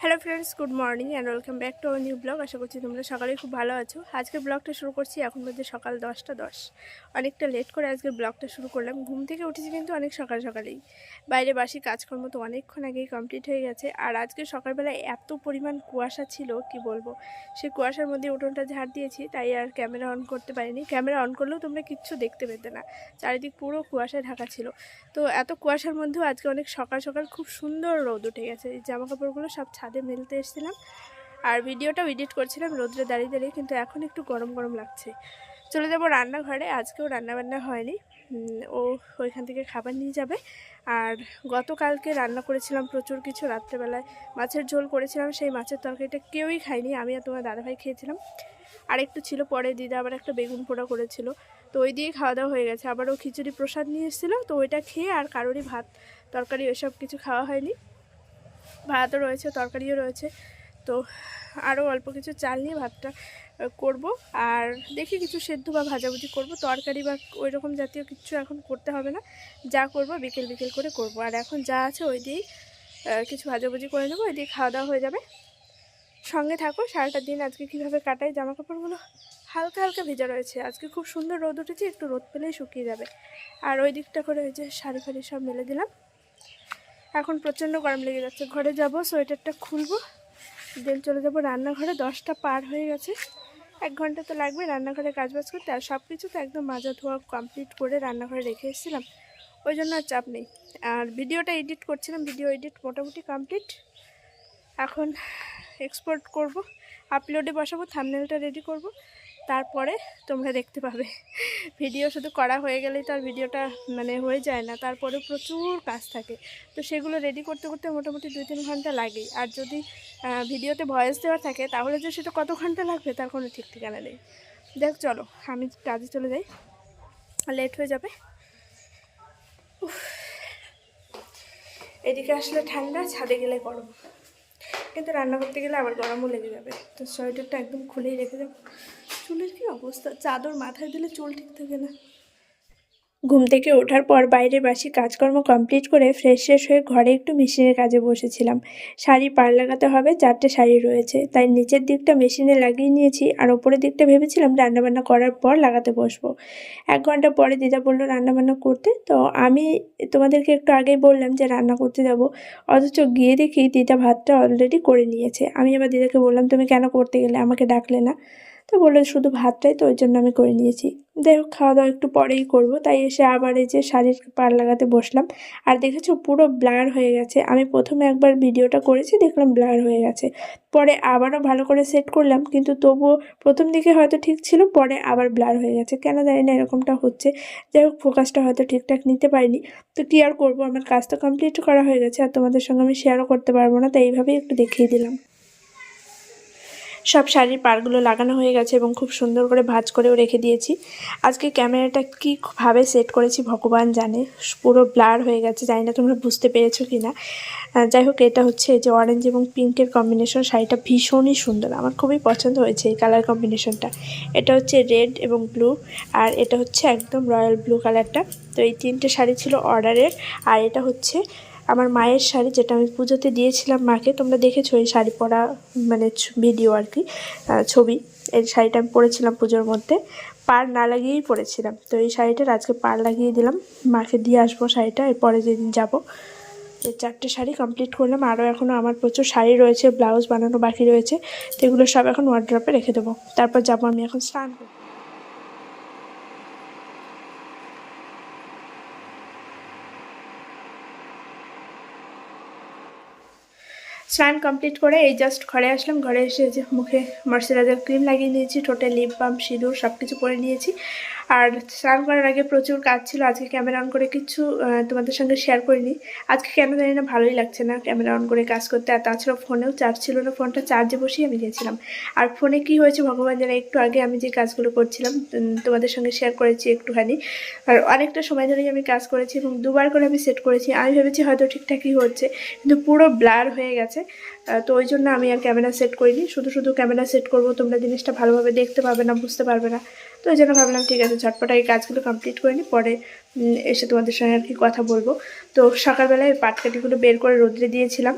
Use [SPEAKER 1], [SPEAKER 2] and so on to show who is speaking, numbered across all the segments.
[SPEAKER 1] Hello friends good morning and welcome back to new blog আশা করছি তোমরা সকালেই খুব ভালো আছো। আজকে ব্লগটা শুরু করছি এখন বাজে সকাল দশটা দশ। অনেকটা লেট করে আজকে ব্লগটা শুরু করলাম। ঘুম থেকে উঠেছি কিন্তু অনেক সকাল সকালেই। বাইরে বাসি কাজকর্ম তো অনেকক্ষণ আগেই কমপ্লিট হয়ে গেছে। আর আজকে সকালবেলায় এত পরিমাণ কুয়াশা ছিল, কি বলব? সেই কুয়াশার মধ্যে উঠোনটা ঝাড় দিয়েছি, তাই আর ক্যামেরা অন করতে পারিনি। ক্যামেরা অন করলেও তোমরা কিচ্ছু দেখতে পেতে না। চারিদিক পুরো কুয়াশায় ঢাকা ছিল। তো এত কুয়াশার মধ্যেও আজকে অনেক সকাল সকাল খুব সুন্দর রোদ উঠে গেছে। এই জামা কাপড়গুলো সব ছাদে মেলতে এসেছিলাম। আর ভিডিওটাও এডিট করছিলাম রোদ্রে দাঁড়িয়ে দাঁড়িয়ে, কিন্তু এখন একটু গরম গরম লাগছে। চলে যাব রান্নাঘরে, আজকেও রান্নাবান্না হয়নি। ও ওইখান থেকে খাবার নিয়ে যাবে। আর গতকালকে রান্না করেছিলাম প্রচুর কিছু, রাত্রেবেলায় মাছের ঝোল করেছিলাম, সেই মাছের তরকারিটা কেউই খায়নি, আমি আর তোমার দাদাভাই খেয়েছিলাম। আর একটু ছিল পরে দিদা আবার একটা বেগুন পোড়া করেছিল, তো ওই দিয়ে খাওয়া দাওয়া হয়ে গেছে। আবার ও খিচুড়ি প্রসাদ নিয়ে এসেছিল, তো ওইটা খেয়ে আর কারোরই ভাত, তরকারি, ওইসব কিছু খাওয়া হয়নি। ভাতও রয়েছে, তরকারিও রয়েছে। তো আরও অল্প কিছু চাল নিয়ে ভাতটা করব। আর দেখি কিছু সেদ্ধ বা ভাজাভুজি করব। তরকারি বা ওই রকম জাতীয় কিছু এখন করতে হবে না। যা করব বিকেল বিকেল করে করব। আর এখন যা আছে ওই দিয়েই কিছু ভাজাভুজি করে নেব। ওই দিয়ে খাওয়া দাওয়া হয়ে যাবে। সঙ্গে থাকো, সারাটা দিন আজকে কীভাবে কাটাই জামা কাপড়গুলো হালকা হালকা ভেজা রয়েছে। আজকে খুব সুন্দর রোদ উঠেছে, একটু রোদ পেলেই শুকিয়ে যাবে। আর ওই দিকটা করে ওই যে শাড়ি ফাড়ি সব মেলে দিলাম। এখন প্রচণ্ড গরম লেগে যাচ্ছে। ঘরে যাব, সোয়েটারটা খুলবো, দেন চলে যাব রান্নাঘরে। দশটা পার হয়ে গেছে। এক ঘণ্টা তো লাগবে রান্নাঘরে কাজবাজ করতে। আর সব কিছু তো একদম মাজা ধোয়া কমপ্লিট করে রান্নাঘরে রেখে এসেছিলাম। ওই জন্য আর চাপ নেই। আর ভিডিওটা এডিট করছিলাম ভিডিও এডিট মোটামুটি কমপ্লিট এখন এক্সপোর্ট করব আপলোডে বসাবো থামনেলটা রেডি করব। তারপরে তোমরা দেখতে পাবে। ভিডিও শুধু করা হয়ে গেলেই তো আর ভিডিওটা মানে হয়ে যায় না তারপরে প্রচুর কাজ থাকে। তো সেগুলো রেডি করতে করতে মোটামুটি দুই তিন ঘণ্টা লাগেই। আর যদি ভিডিওতে ভয়েস দেওয়া থাকে, তাহলে যে সেটা কত ঘণ্টা লাগবে তার কোনো ঠিক ঠিকানা নেই। দেখ, চলো, আমি কাজে চলে যাই। লেট হয়ে যাবে। এদিকে আসলে ঠান্ডা, ছাদে গেলে গরম। কিন্তু রান্না করতে গেলে আবার গরমও লেগে যাবে। তো সোয়েটারটা একদম খুলেই রেখে দেবো। চুলের কি অবস্থা? চাদর মাথায় দিলে চুল ঠিক থাকে না। ঘুম থেকে ওঠার পর বাইরে বাসি কাজকর্ম কমপ্লিট করে ফ্রেশ ফ্রেশ হয়ে ঘরে একটু মেশিনের কাজে বসেছিলাম। শাড়ি পার লাগাতে হবে, চারটে শাড়ি রয়েছে, তাই নিচের দিকটা মেশিনে লাগিয়ে নিয়েছি আর ওপরের দিকটা ভেবেছিলাম রান্নাবান্না করার পর লাগাতে বসবো। এক ঘণ্টা পরে দিদা বলল, রান্নাবান্না করতে? তো আমি তোমাদেরকে একটু আগেই বললাম যে রান্না করতে যাব। অথচ গিয়ে দেখি দিদা ভাতটা অলরেডি করে নিয়েছে। আমি আবার দিদাকে বললাম, তুমি কেন করতে গেলে? আমাকে ডাকলে না। তো বলল শুধু ভাতটাই তো ওই জন্য আমি করে নিয়েছি। যাই হোক, খাওয়া দাওয়া একটু পরেই করব। তাই এসে আবার এই যে শাড়ির পার লাগাতে বসলাম। আর দেখেছ পুরো ব্লার হয়ে গেছে। আমি প্রথমে একবার ভিডিওটা করেছি, দেখলাম ব্লার হয়ে গেছে। পরে আবারও ভালো করে সেট করলাম, কিন্তু তবুও প্রথম দিকে হয়তো ঠিক ছিল, পরে আবার ব্লার হয়ে গেছে। কেন জানি না এরকমটা হচ্ছে। যাই হোক, ফোকাসটা হয়তো ঠিকঠাক নিতে পারিনি। তো কী আর করব? আমার কাজ তো কমপ্লিট করা হয়ে গেছে, আর তোমাদের সঙ্গে আমি শেয়ারও করতে পারব না। তাই এইভাবেই একটু দেখিয়ে দিলাম। সব শাড়ির পাড়গুলো লাগানো হয়ে গেছে এবং খুব সুন্দর করে ভাঁজ করেও রেখে দিয়েছি। আজকে ক্যামেরাটা কীভাবে সেট করেছি ভগবান জানে। পুরো ব্লার হয়ে গেছে, জানি না তোমরা বুঝতে পেরেছ কি না যাই হোক, এটা হচ্ছে যে অরেঞ্জ এবং পিঙ্কের কম্বিনেশন শাড়িটা ভীষণই সুন্দর। আমার খুবই পছন্দ হয়েছে এই কালার কম্বিনেশনটা এটা হচ্ছে রেড এবং ব্লু আর এটা হচ্ছে একদম রয়্যাল ব্লু কালারটা তো এই তিনটে শাড়ি ছিল অর্ডারের আর এটা হচ্ছে আমার মায়ের শাড়ি যেটা আমি পুজোতে দিয়েছিলাম মাকে, তোমরা দেখেছ এই শাড়ি পরা মানে ভিডিও আর কি ছবি। এই শাড়িটা আমি পরেছিলাম পুজোর মধ্যে। পার না লাগিয়েই পরেছিলাম। তো এই শাড়িটার আজকে পার লাগিয়ে দিলাম। মাকে দিয়ে আসব শাড়িটা, এরপরে যেদিন যাব। এই চারটে শাড়ি কমপ্লিট করলাম। আরও এখনও আমার প্রচুর শাড়ি রয়েছে, ব্লাউজ বানানো বাকি রয়েছে। তো এগুলো সব এখন ওয়ার্ড্রপে রেখে দেবো। তারপর যাব আমি এখন স্নান করতে। স্নান কমপ্লিট করে এই জাস্ট ঘরে আসলাম। ঘরে এসে যে মুখে ময়শ্চারাইজার ক্রিম লাগিয়ে নিয়েছি টোটাল লিপ বাম সিঁদুর সব কিছু করে নিয়েছি। আর স্নান করার আগে প্রচুর কাজ ছিল, আজকে ক্যামেরা অন করে কিছু তোমাদের সঙ্গে শেয়ার করিনি। আজকে কেন জানি না ভালোই লাগছে না ক্যামেরা অন করে কাজ করতে, আর তাছাড়া ফোনেও চার্জ ছিল না ফোনটা চার্জে বসিয়ে আমি গেছিলাম। আর ফোনে কি হয়েছে ভগবান জানে, একটু আগে আমি যে কাজগুলো করছিলাম তোমাদের সঙ্গে শেয়ার করেছি একটুখানি। আর অনেকটা সময় ধরেই আমি কাজ করেছি এবং দুবার করে আমি সেট করেছি, আমি ভেবেছি হয়তো ঠিকঠাকই হচ্ছে, কিন্তু পুরো ব্লার হয়ে গেছে। তো ওই জন্য আমি আর ক্যামেরা সেট করিনি, শুধু শুধু ক্যামেরা সেট করব, তোমরা জিনিসটা ভালোভাবে দেখতে পাবে না, বুঝতে পারবে না। তো ওই জন্য ভাবলাম, ঠিক আছে, ঝটপট এই কাজগুলো কমপ্লিট করে নিই পরে এসে তোমাদের সঙ্গে আর কি কথা বলব। তো সকালবেলায় পাটকাঠিগুলো বের করে রোদ্রে দিয়েছিলাম।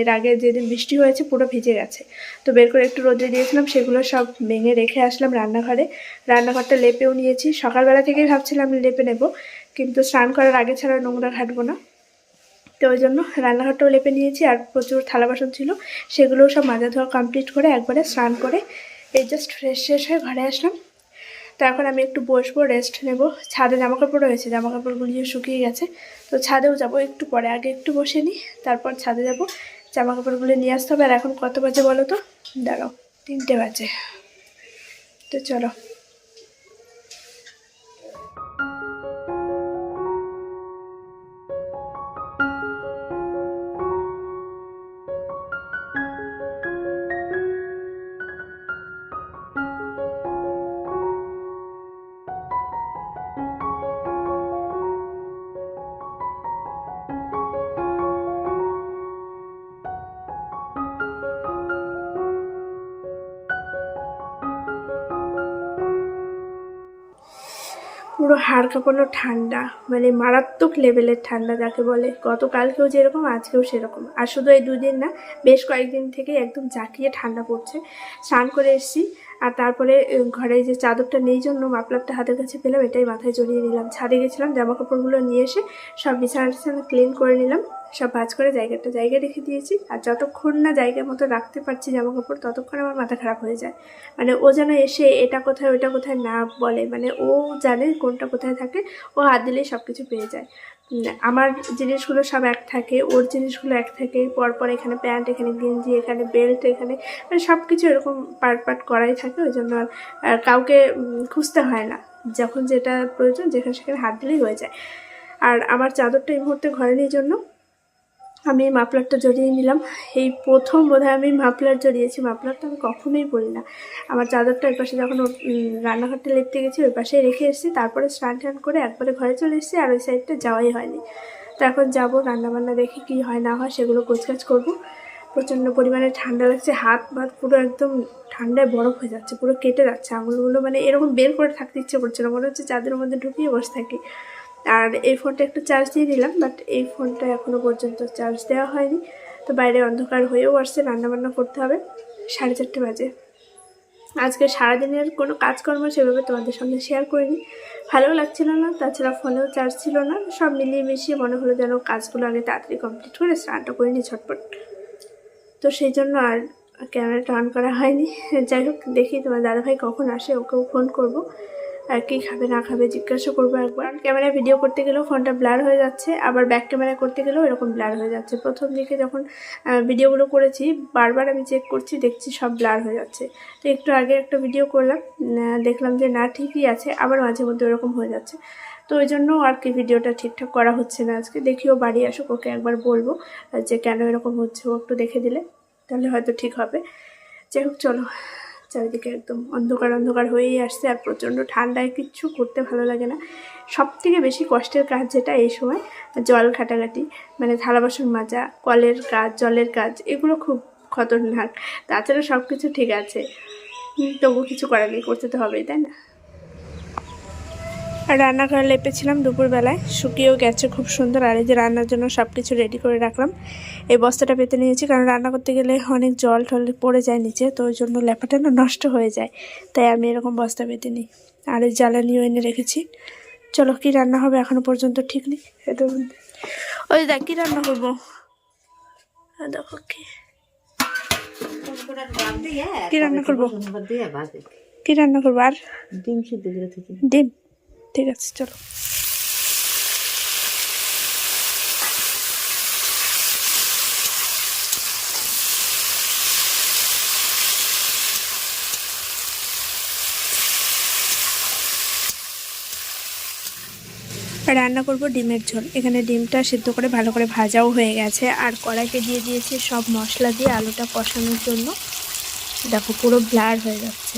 [SPEAKER 1] এর আগে যেদিন বৃষ্টি হয়েছে পুরো ভিজে গেছে। তো বের করে একটু রোদ্রে দিয়েছিলাম, সেগুলো সব ভেঙে রেখে আসলাম রান্নাঘরে। রান্নাঘরটা লেপেও নিয়েছি। সকালবেলা থেকেই ভাবছিলাম লেপে নেব, কিন্তু স্নান করার আগে ছাড়া নোংরা ঘাটবো না। তো ওই জন্য রান্নাঘরটাও লেপে নিয়েছি, আর প্রচুর থালা বাসন ছিল, সেগুলোও সব মাজা ধোয়া কমপ্লিট করে একবারে স্নান করে, এই জাস্ট ফ্রেশ ফ্রেশ হয়ে ঘরে আসলাম। তো এখন আমি একটু বসবো রেস্ট নেব। ছাদে জামা কাপড় রয়েছে জামা কাপড়গুলিও শুকিয়ে গেছে। তো ছাদেও যাব একটু পরে, আগে একটু বসে নিই, তারপর ছাদে যাব। জামা কাপড়গুলো নিয়ে আসতে হবে। আর এখন কত বাজে বলো তো? দাঁড়াও, তিনটে বাজে। তো চলো। পুরো হাড় কাঁপানো ঠান্ডা মানে মারাত্মক লেভেলের ঠান্ডা যাকে বলে। গতকালকেও যেরকম, আজকেও সেরকম। আর শুধু এই দুদিন না, বেশ কয়েকদিন থেকে একদম জাঁকিয়ে ঠান্ডা পড়ছে। স্নান করে এসেছি, আর তারপরে ঘরে যে চাদরটা নেই জন্য মাপলারটা হাতের কাছে পেলাম, এটাই মাথায় জড়িয়ে নিলাম। ছাদে গেছিলাম জামা কাপড়গুলো নিয়ে এসে সব বিছানা টিছানা ক্লিন করে নিলাম। সব ভাজ করে জায়গাটা জায়গায় রেখে দিয়েছি। আর যতক্ষণ না জায়গা মতো রাখতে পারছি জামা কাপড় ততক্ষণ আমার মাথা খারাপ হয়ে যায়। মানে ও যেন এসে এটা কোথায় ওটা কোথায় না বলে মানে ও জানে কোনটা কোথায় থাকে, ও হাত দিলেই সব কিছু পেয়ে যায়। আমার জিনিসগুলো সব এক থাকে, ওর জিনিসগুলো এক থাকে, পরপর এখানে প্যান্ট, এখানে গেঞ্জি, এখানে বেল্ট, এখানে মানে সব কিছু এরকম পার্ট পার্ট করাই থাকে ওই জন্য আর কাউকে খুঁজতে হয় না। যখন যেটা প্রয়োজন, যেখানে সেখানে হাত দিলেই হয়ে যায়। আর আমার চাদরটা এই মুহূর্তে ঘরে নেই জন্য। আমি মাফলারটা জড়িয়ে নিলাম। এই প্রথম বোধহয় আমি মাফলার জড়িয়েছি। মাফলারটা আমি কখনোই পরি না। আমার চাদরটা ওই পাশে যখন রান্নাঘরটা লেপতে গেছি ওই পাশে রেখে এসেছি। তারপরে স্নান টান করে একবারে ঘরে চলে এসেছি আর ওই সাইডটা যাওয়াই হয়নি। তো এখন যাব রান্নাবান্না দেখি কী হয় না হয় সেগুলো গোছগাছ করব। প্রচণ্ড পরিমাণে ঠান্ডা লাগছে। হাত ভাত পুরো একদম ঠান্ডায় বরফ হয়ে যাচ্ছে, পুরো কেটে যাচ্ছে। আঙুলগুলো মানে এরকম বের করে থাকতে ইচ্ছে করছে না। মনে হচ্ছে চাঁদের মধ্যে ঢুকিয়ে বসে থাকি। আর এই ফোনটা একটু চার্জ দিয়ে দিলাম বাট এই ফোনটা এখনও পর্যন্ত চার্জ দেওয়া হয়নি। তো বাইরে অন্ধকার হয়েও আসছে, রান্নাবান্না করতে হবে। সাড়ে চারটে বাজে। আজকে সারাদিনের কোনো কাজকর্ম সেভাবে তোমাদের সঙ্গে শেয়ার করিনি। ভালোও লাগছিল না, তাছাড়া ফোনেও চার্জ ছিল না। সব মিলিয়ে মিশিয়ে মনে হলো যেন কাজগুলো আগে তাড়াতাড়ি কমপ্লিট করে স্নানটা করে নিই ঝটপট। তো সেই জন্য আর ক্যামেরাটা অন করা হয়নি। যাই হোক, দেখি তোমার দাদাভাই কখন আসে, ওকেও ফোন করব। আর কি খাবে, না খাবে জিজ্ঞাসা করব একবার। ক্যামেরায় ভিডিও করতে গেলেও ফোনটা ব্লার হয়ে যাচ্ছে, আবার ব্যাক ক্যামেরা করতে গেলেও এরকম ব্লার হয়ে যাচ্ছে। প্রথম দিকে যখন ভিডিওগুলো করেছি, বারবার আমি চেক করছি, দেখছি সব ব্লার হয়ে যাচ্ছে। তো একটু আগে একটা ভিডিও করলাম দেখলাম যে না, ঠিকই আছে, আবার মাঝে মধ্যে ওরকম হয়ে যাচ্ছে। তো ওই জন্য আর কি ভিডিওটা ঠিকঠাক করা হচ্ছে না আজকে। দেখিও বাড়ি আসুক, ওকে একবার বলব, যে কেন এরকম হচ্ছে, ও একটু দেখে দিলে, তাহলে হয়তো ঠিক হবে। যাই হোক, চলো। চারিদিকে একদম অন্ধকার অন্ধকার হয়েই আসছে আর প্রচণ্ড ঠান্ডায় কিচ্ছু করতে ভালো লাগে না। সব থেকে বেশি কষ্টের কাজ যেটা এই সময়, জল ঘাটাঘাটি মানে থালা বাসন মাজা, কলের কাজ, জলের কাজ, এগুলো খুব খতরনাক। তাছাড়া সব কিছু ঠিক আছে। তবু কিছু করার নেই, করতে তো হবেই, তাই না? রান্নাঘর লেপেছিলাম দুপুরবেলায়। শুকিয়েও গেছে খুব সুন্দর। আর এই যে রান্নার জন্য সব কিছু রেডি করে রাখলাম। এই বস্তাটা পেতে নিয়েছি কারণ রান্না করতে গেলে অনেক জল টল পড়ে যায় নিচে তো ওই জন্য লেপাটা না নষ্ট হয়ে যায়। তাই আমি এরকম বস্তা পেতে নিই আর এই জ্বালানিও এনে রেখেছি। চলো কি রান্না হবে এখনও পর্যন্ত ঠিক নেই। এটা ওই দেখ কী রান্না করব? দেখো কি। কি রান্না করব? কি রান্না করব? আর
[SPEAKER 2] ডিম সিদ্ধ করে
[SPEAKER 1] ডিম? ঠিক আছে চলো। রান্না করব ডিমের ঝোল। এখানে ডিমটা সিদ্ধ করে ভালো করে ভাজাও হয়ে গেছে। আর কড়াইতে দিয়ে দিয়েছি সব মশলা দিয়ে আলুটা কষানোর জন্য। দেখো পুরো ব্লার হয়ে যাচ্ছে।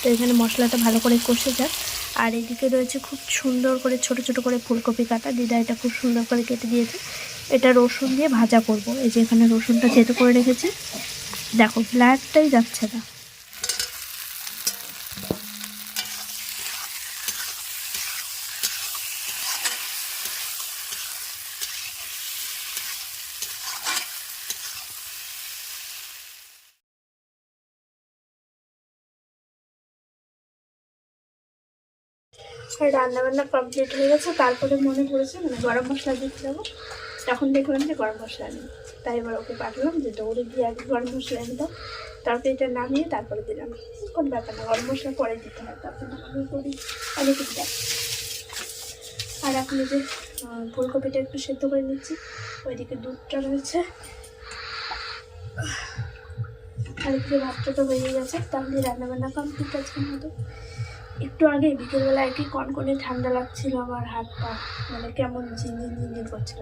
[SPEAKER 1] তো এখানে মশলাটা ভালো করে কষে যাক। আর এদিকে রয়েছে খুব সুন্দর করে ছোট ছোট করে ফুলকপি কাটা। দিদা এটা খুব সুন্দর করে কেটে দিয়েছে। এটা রসুন দিয়ে ভাজা করব। এই যে এখানে রসুনটা থেতো করে রেখেছি। দেখো, ব্ল্যাকটাই যাচ্ছে না। আর রান্না বান্না কমপ্লিট হয়ে গেছে, তারপরে মনে পড়েছে মানে গরম মশলা দিতে যাব তখন দেখলাম যে গরম মশলা নেই। তাই এবার ওকে পাঠালাম যে দৌড়ে গিয়ে আগে গরম মশলা এনে দাও। তারপরে এটা নামিয়ে তারপরে দিলাম। কোন ব্যাপার না, গরম মশলা পরে দিতে হয়, তারপরে আমি করি অনেক দেয় আর এখন যে ফুলকপিটা একটু সেদ্ধ করে নিচ্ছি। ওইদিকে দুধটা রয়েছে। আর একটু ভাতটা তো হয়ে গেছে, তাহলে রান্নাবান্না কমপ্লিট আজকের মতো। একটু আগে বিকেলবেলা কি কনকনে ঠান্ডা লাগছিল আমার হাত পা মানে কেমন ঝিনঝিন ঝিনঝিন করছিল।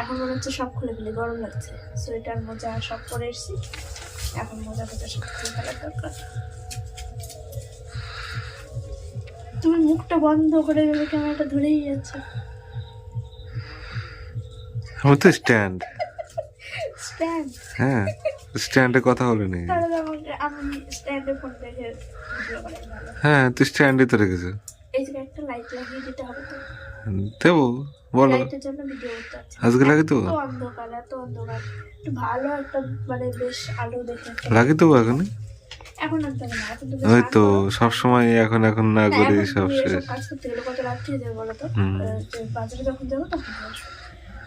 [SPEAKER 1] এখন মনে হচ্ছে সব খুলে ফেলে, গরম লাগছে। সোয়েটার মোজা সব পরে এসেছি। এখন মোজা ফোজা সব খুলে ফেলার দরকার। তুমি মুখটা বন্ধ করে দেবে, ক্যামেরাটা ধরেই যাচ্ছে।
[SPEAKER 2] আমি তো স্ট্যান্ড
[SPEAKER 1] স্ট্যান্ড
[SPEAKER 2] হ্যাঁ স্ট্যান্ডে কথা বলে নি
[SPEAKER 1] স্ট্যান্ডে
[SPEAKER 2] হ্যাঁ তুই স্ট্যান্ডে তো রেখেছো।
[SPEAKER 1] এই একটা লাইট লাগিয়ে দিতে হবে তো।
[SPEAKER 2] দেবো বলো। আজকে
[SPEAKER 1] ভালো একটা মানে
[SPEAKER 2] এখন?
[SPEAKER 1] এখন এখন তো বেশ
[SPEAKER 2] ওই তো। সব সময় এখন এখন না করে সব শেষ।
[SPEAKER 1] তো বাজারে যখন যাব তখন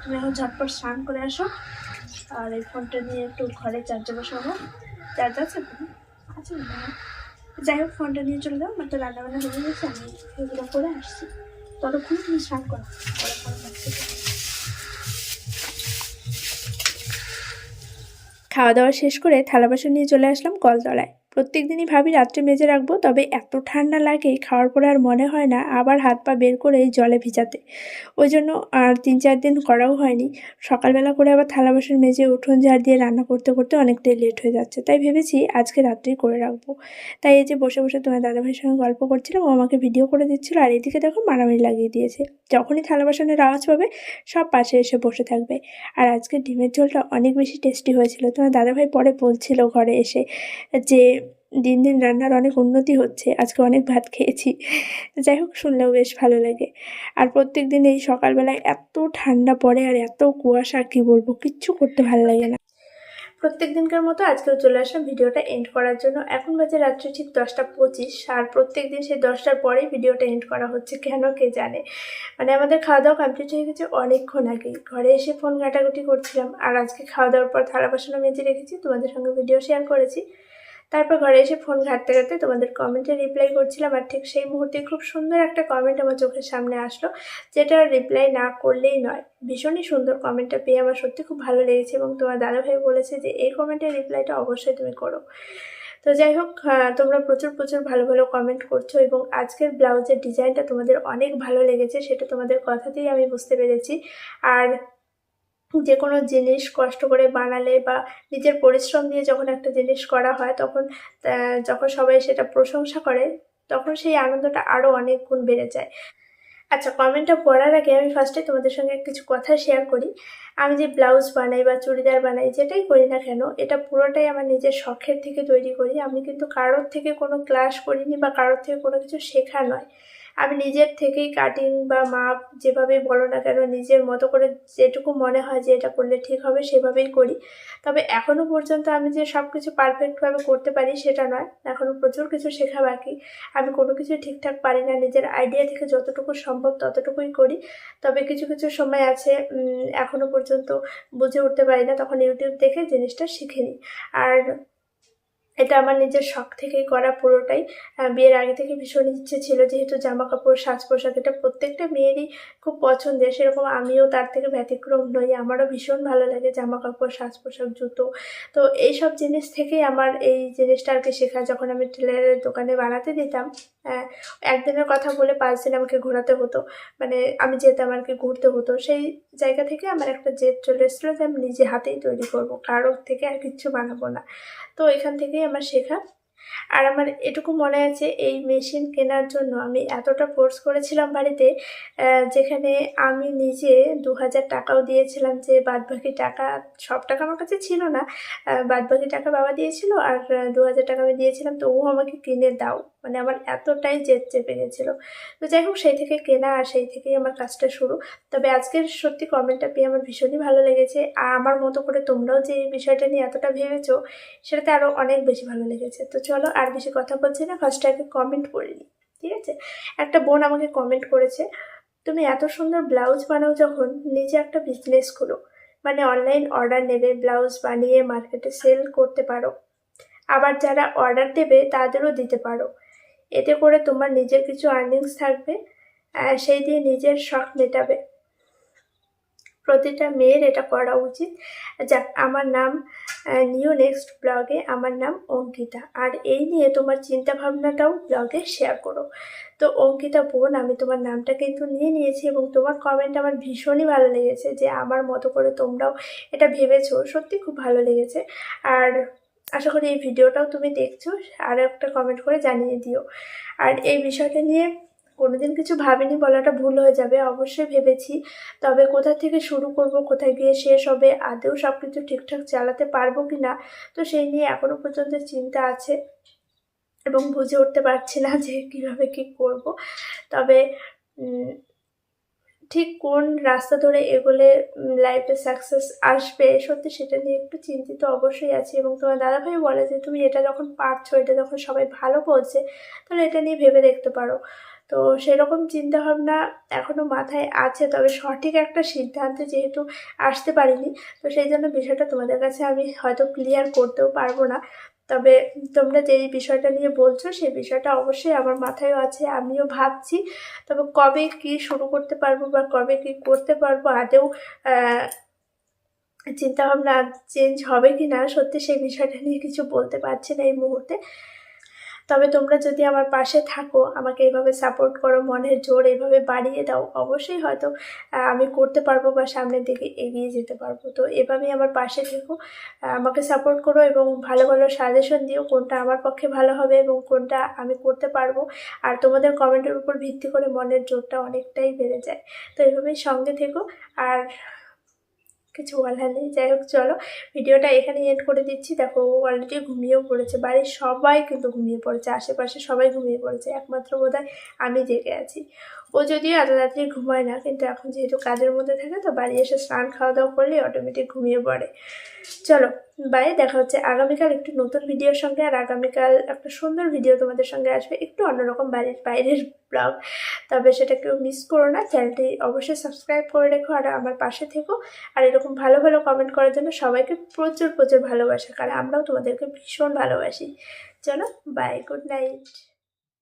[SPEAKER 1] তুমি এখন ঝটপট স্নান করে আসো। আর এই ফোনটা নিয়ে একটু ঘরে চার্জে বসাবো। চার্জ আছে? আছে। যাই হোক ফোনটা নিয়ে চলে যাও। আমার তো রান্না বান্না হয়ে গেছে আমি এগুলো করে আসছি। ততক্ষণ তুমি স্নান করো। পরে পরে খাওয়া দাওয়া শেষ করে থালা বাসন নিয়ে চলে আসলাম কলতলায়। প্রত্যেক দিনই ভাবি রাত্রে মেজে রাখব, তবে এত ঠান্ডা লাগে, খাওয়ার পরে আর মনে হয় না, আবার হাত পা বের করে জলে ভিজাতে। ওই জন্য আর তিন চার দিন করাও হয়নি। সকালবেলা করে আবার থালা বাসন মেজে উঠোন ঝাড় দিয়ে রান্না করতে করতে অনেকটাই লেট হয়ে যাচ্ছে। তাই ভেবেছি আজকে রাত্রেই করে রাখব। তাই এই যে বসে বসে তোমার দাদাভাইয়ের সঙ্গে গল্প করছিলাম, ও আমাকে ভিডিও করে দিচ্ছিল, আর এদিকে দেখো মারামারি লাগিয়ে দিয়েছে। যখনই থালা বাসনের আওয়াজ পাবে, সব পাশে এসে বসে থাকবে। আর আজকে ডিমের ঝোলটা অনেক বেশি টেস্টি হয়েছিল। তোমার দাদাভাই পরে বলছিল ঘরে এসে যে দিন দিন রান্নার অনেক উন্নতি হচ্ছে, আজকে অনেক ভাত খেয়েছি। যাই হোক, শুনলেও বেশ ভালো লাগে। আর প্রত্যেক দিন এই সকালবেলায় এত ঠান্ডা পড়ে আর এত কুয়াশা, কি বলব, কিচ্ছু করতে ভালো লাগে না। প্রত্যেক দিনকার মতো আজকেও চলে আসলাম ভিডিওটা এন্ড করার জন্য। এখন বাজে রাত্রি ঠিক দশটা পঁচিশ, আর প্রত্যেক দিন সেই দশটার পরেই ভিডিওটা এন্ড করা হচ্ছে, কেন কে জানে? মানে আমাদের খাওয়া দাওয়া কমপ্লিট হয়ে গেছে অনেকক্ষণ আগেই। ঘরে এসে ফোন ঘাটাঘুটি করছিলাম, আর আজকে খাওয়া দাওয়ার পর থালা বাসনও মেজে রেখেছি, তোমাদের সঙ্গে ভিডিও শেয়ার করেছি। তারপর ঘরে এসে ফোন ঘাটতে ঘাটতে তোমাদের কমেন্টে রিপ্লাই করছিলাম আর ঠিক সেই মুহূর্তে খুব সুন্দর একটা কমেন্ট আমার চোখের সামনে আসলো, যেটা রিপ্লাই না করলেই নয়। ভীষণই সুন্দর কমেন্টটা পেয়ে আমার সত্যি খুব ভালো লেগেছে এবং তোমার দাদাভাই বলেছে যে এই কমেন্টের রিপ্লাইটা অবশ্যই তুমি করো। তো যাই হোক তোমরা প্রচুর প্রচুর ভালো ভালো কমেন্ট করছ এবং আজকের ব্লাউজের ডিজাইনটা তোমাদের অনেক ভালো লেগেছে, সেটা তোমাদের কথাতেই আমি বুঝতে পেরেছি। আর যে কোনো জিনিস কষ্ট করে বানালে বা নিজের পরিশ্রম দিয়ে যখন একটা জিনিস করা হয়, তখন যখন সবাই সেটা প্রশংসা করে, তখন সেই আনন্দটা আরও অনেক গুণ বেড়ে যায়। আচ্ছা কমেন্টটা পড়ার আগে আমি ফার্স্টে তোমাদের সঙ্গে কিছু কথা শেয়ার করি। আমি যে ব্লাউজ বানাই বা চুড়িদার বানাই, যেটাই করি না কেন, এটা পুরোটাই আমার নিজের শখের থেকে তৈরি করি। আমি কিন্তু কারোর থেকে কোনো ক্লাস করিনি বা কারোর থেকে কোনো কিছু শেখা নয়। আমি নিজের থেকেই কাটিং বা মাপ যেভাবেই বলো না কেন, নিজের মতো করে যেটুকু মনে হয় যে এটা করলে ঠিক হবে সেভাবেই করি। তবে এখনও পর্যন্ত আমি যে সব কিছু পারফেক্টভাবে করতে পারি সেটা নয় এখনও প্রচুর কিছু শেখা বাকি। আমি কোনো কিছু ঠিকঠাক পারি না, নিজের আইডিয়া থেকে যতটুকু সম্ভব ততটুকুই করি। তবে কিছু কিছু সময় আছে এখনও পর্যন্ত বুঝে উঠতে পারি না, তখন ইউটিউব দেখে জিনিসটা শিখে নিই। আর এটা আমার নিজের শখ থেকেই করা পুরোটাই। বিয়ের আগে থেকে ভীষণ ইচ্ছে ছিল, যেহেতু জামা কাপড় সাজ পোশাক এটা প্রত্যেকটা মেয়েরই খুব পছন্দের। সেরকম আমিও তার থেকে ব্যতিক্রম নই, আমারও ভীষণ ভালো লাগে জামা কাপড় সাজ পোশাক জুতো। তো এই সব জিনিস থেকেই আমার এই জিনিসটা আর কি শেখা। যখন আমি টেলারের দোকানে বানাতে দিতাম আহ, একদিনের কথা বলে পাঁচ দিন আমাকে ঘোরাতে হতো। মানে আমি যেতাম আর কি ঘুরতে হতো। সেই জায়গা থেকে আমার একটা জেদ চলে এসেছিল যে আমি নিজে হাতেই তৈরি করব। কারোর থেকে আর কিচ্ছু বানাবো না। তো এখান থেকেই আমার শেখা। আর আমার এটুকু মনে আছে এই মেশিন কেনার জন্য আমি এতটা ফোর্স করেছিলাম বাড়িতে যেখানে আমি নিজে দু হাজার টাকাও দিয়েছিলাম যে বাদবাকি টাকা সব টাকা আমার কাছে ছিল না। বাদবাকি টাকা বাবা দিয়েছিল আর দু হাজার টাকা আমি দিয়েছিলাম তবুও আমাকে কিনে দাও। মানে আমার এতটাই জেদ চেপে গেছিল। তো যাই হোক, সেই থেকে কেনা আর সেই থেকেই আমার কাজটা শুরু। তবে আজকের সত্যি কমেন্টটা পেয়ে আমার ভীষণই ভালো লেগেছে। আর আমার মতো করে তোমরাও যে এই বিষয়টা নিয়ে এতটা ভেবেছো, সেটাতে আরও অনেক বেশি ভালো লেগেছে। তো চলো আর বেশি কথা বলছি না ফার্স্টে আগে কমেন্ট পড়ে নিই, ঠিক আছে? একটা বোন আমাকে কমেন্ট করেছে, তুমি এত সুন্দর ব্লাউজ বানাও যখন নিজে একটা বিজনেস করো মানে অনলাইন অর্ডার নেবে ব্লাউজ বানিয়ে মার্কেটে সেল করতে পারো। আবার যারা অর্ডার দেবে, তাদেরও দিতে পারো। এতে করে তোমার নিজের কিছু আর্নিংস থাকবে সেই দিয়ে নিজের শখ মেটাবে। প্রতিটা মেয়ের এটা করা উচিত। যাক, আমার নাম নিউ নেক্সট ব্লগে, আমার নাম অঙ্কিতা। আর এই নিয়ে তোমার চিন্তা ভাবনাটাও ব্লগে শেয়ার করো। তো অঙ্কিতা বোন, আমি তোমার নামটা কিন্তু নিয়ে নিয়েছি এবং তোমার কমেন্ট আমার ভীষণই ভালো লেগেছে যে আমার মতো করে তোমরাও এটা ভেবেছো। সত্যি খুব ভালো লেগেছে। আর আশা করি এই ভিডিওটাও তুমি দেখছ, আর একটা কমেন্ট করে জানিয়ে দিও। আর এই বিষয়টা নিয়ে কোনোদিন কিছু ভাবিনি বলাটা ভুল হয়ে যাবে, অবশ্যই ভেবেছি। তবে কোথা থেকে শুরু করব, কোথায় গিয়ে শেষ হবে, আদেও সব কিছু ঠিকঠাক চালাতে পারব কি না তো সেই নিয়ে এখনও পর্যন্ত চিন্তা আছে এবং বুঝে উঠতে পারছি না যে কীভাবে কী করব। তবে ঠিক কোন রাস্তা ধরে এগোলে লাইফে সাকসেস আসবে, সত্যি সেটা নিয়ে একটু চিন্তিত অবশ্যই আছি এবং তোমার দাদাভাই বলে যে, তুমি এটা যখন পারছ, এটা যখন সবাই ভালো বলছে, তাহলে এটা নিয়ে ভেবে দেখতে পারো। তো সেরকম চিন্তাভাবনা এখনও মাথায় আছে, তবে সঠিক একটা সিদ্ধান্তে যেহেতু আসতে পারিনি, তো সেই জন্য বিষয়টা তোমাদের কাছে আমি হয়তো ক্লিয়ার করতেও পারব না। তবে তোমরা যে বিষয়টা নিয়ে বলছো, সেই বিষয়টা অবশ্যই আমার মাথায়ও আছে, আমিও ভাবছি। তবে কবে কি শুরু করতে পারব বা কবে কি করতে পারব আদেও চিন্তাভাবনা চেঞ্জ হবে কি না সত্যি সেই বিষয়টা নিয়ে কিছু বলতে পারছি না এই মুহূর্তে। তবে তোমরা যদি আমার পাশে থাকো, আমাকে এইভাবে সাপোর্ট করো, মনের জোর এইভাবে বাড়িয়ে দাও, অবশ্যই হয়তো আমি করতে পারব বা সামনের দিকে এগিয়ে যেতে পারব। তো এভাবেই আমার পাশে থেকো আমাকে সাপোর্ট করো এবং ভালো ভালো সাজেশন দিও কোনটা আমার পক্ষে ভালো হবে এবং কোনটা আমি করতে পারব। আর তোমাদের কমেন্টের উপর ভিত্তি করে মনের জোরটা অনেকটাই বেড়ে যায়। তো এভাবেই সঙ্গে থেকো। আর কিছু বলার নেই। যাই হোক, চলো, ভিডিওটা এখানে এড করে দিচ্ছি। দেখো, ও অলরেডি ঘুমিয়েও পড়েছে। বাড়ির সবাই কিন্তু ঘুমিয়ে পড়েছে, আশেপাশে সবাই ঘুমিয়ে পড়েছে। একমাত্র বোধ আমি জেগে আছি। ও যদিও এত রাত্রি ঘুমায় না, কিন্তু এখন যেহেতু কাজের মধ্যে থাকে, তো বাড়ি এসে স্নান খাওয়া দাওয়া করলে অটোমেটিক ঘুমিয়ে পড়ে। চলো বাই দেখা হচ্ছে আগামীকাল একটু নতুন ভিডিওর সঙ্গে, আর আগামীকাল একটা সুন্দর ভিডিও তোমাদের সঙ্গে আসবে, একটু অন্যরকম বাড়ির বাইরের ব্লগ তবে সেটা কেউ মিস করো না চ্যানেলটি অবশ্যই সাবস্ক্রাইব করে রেখো, আর আমার পাশে থেকো। আর এরকম ভালো ভালো কমেন্ট করার জন্য সবাইকে প্রচুর প্রচুর ভালোবাসা, কারণ আমরাও তোমাদেরকে ভীষণ ভালোবাসি। চলো বাই গুড নাইট